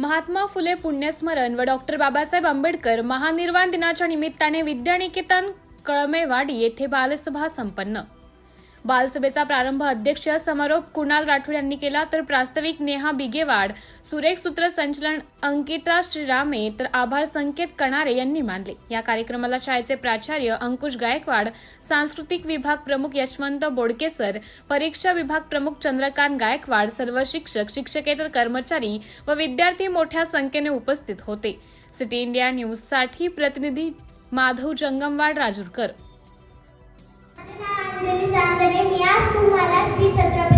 महात्मा फुले पुण्यस्मरण व डॉक्टर बाबासाहेब आंबेडकर महानिर्वाण दिनाच्या निमित्ताने विद्यानिकेतन कळमेवाडी येथे बालसभा संपन्न. बालसभेचा प्रारंभ अध्यक्ष समारोप कुणाल राठोड यांनी केला तर प्रास्ताविक नेहा बिगेवाड सुरेख सूत्रसंचलन अंकिता श्रीरामे तर आभार संकेत कणारे यांनी मानले. या कार्यक्रमाला शाळेचे प्राचार्य अंकुश गायकवाड सांस्कृतिक विभाग प्रमुख यशवंत बोडकेसर परीक्षा विभाग प्रमुख चंद्रकांत गायकवाड सर्व शिक्षक शिक्षकेतर कर्मचारी व विद्यार्थी मोठ्या संख्येने उपस्थित होते. सिटी इंडिया न्यूजसाठी प्रतिनिधी माधव जंगमवाड राजूरकर. माझे चांदणे मी आज तुम्हाला श्री छत्रपती